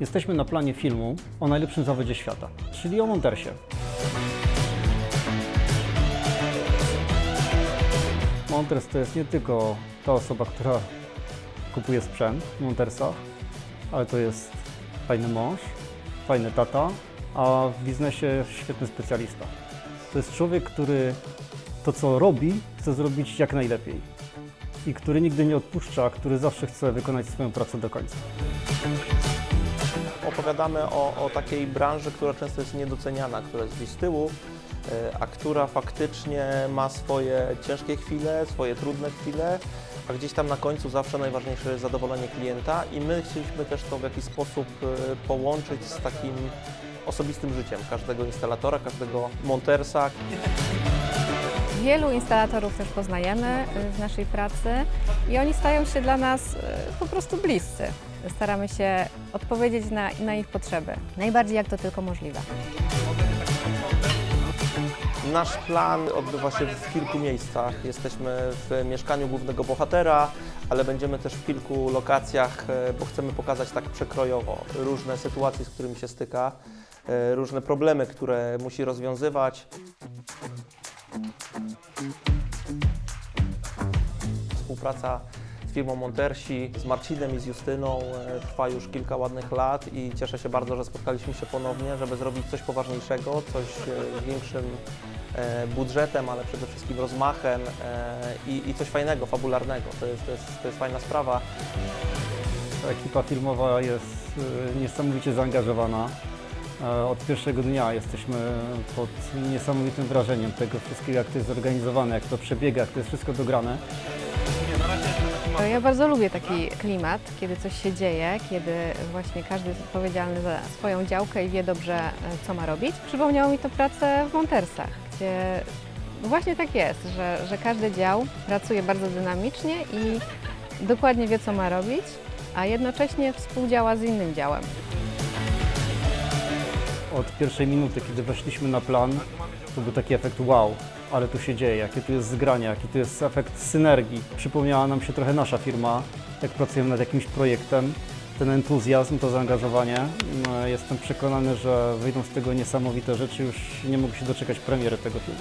Jesteśmy na planie filmu o najlepszym zawodzie świata, czyli o Montersie. Monters to jest nie tylko ta osoba, która kupuje sprzęt w Montersach, ale to jest fajny mąż, fajny tata, a w biznesie świetny specjalista. To jest człowiek, który to, co robi, chce zrobić jak najlepiej i który nigdy nie odpuszcza, który zawsze chce wykonać swoją pracę do końca. Opowiadamy o, o takiej branży, która często jest niedoceniana, która jest gdzieś z tyłu, e, a która faktycznie ma swoje ciężkie chwile, swoje trudne chwile, a gdzieś tam na końcu zawsze najważniejsze jest zadowolenie klienta i my chcieliśmy też to w jakiś sposób e, połączyć z takim osobistym życiem każdego instalatora, każdego montersa, Wielu instalatorów też poznajemy y, w naszej pracy i oni stają się dla nas y, po prostu bliscy. Staramy się odpowiedzieć na, na ich potrzeby, najbardziej jak to tylko możliwe. Nasz plan odbywa się w kilku miejscach. Jesteśmy w mieszkaniu głównego bohatera, ale będziemy też w kilku lokacjach, e, bo chcemy pokazać tak przekrojowo różne sytuacje, z którymi się styka, e, różne problemy, które musi rozwiązywać. Współpraca z firmą Montersi, z Marcinem i z Justyną e, trwa już kilka ładnych lat i cieszę się bardzo, że spotkaliśmy się ponownie, żeby zrobić coś poważniejszego, coś e, z większym e, budżetem, ale przede wszystkim rozmachem i, i coś fajnego, fabularnego. To jest, to, jest, to jest fajna sprawa. Ekipa filmowa jest niesamowicie zaangażowana. E, Od pierwszego dnia jesteśmy pod niesamowitym wrażeniem tego wszystkiego, jak to jest zorganizowane, jak to przebiega, jak to jest wszystko dograne. Ja bardzo lubię taki klimat, kiedy coś się dzieje, kiedy właśnie każdy jest odpowiedzialny za swoją działkę i wie dobrze, e, co ma robić. Przypomniało mi to pracę w Montersach, gdzie właśnie tak jest, że, że każdy dział pracuje bardzo dynamicznie i dokładnie wie, co ma robić, a jednocześnie współdziała z innym działem. Od pierwszej minuty, kiedy weszliśmy na plan, to był taki efekt wow, ale tu się dzieje, jakie tu jest zgranie, jaki tu jest efekt synergii. Przypomniała nam się trochę nasza firma, jak pracujemy nad jakimś projektem. Ten entuzjazm, to zaangażowanie. No, Jestem przekonany, że wyjdą z tego niesamowite rzeczy. Już nie mogę się doczekać premiery tego filmu.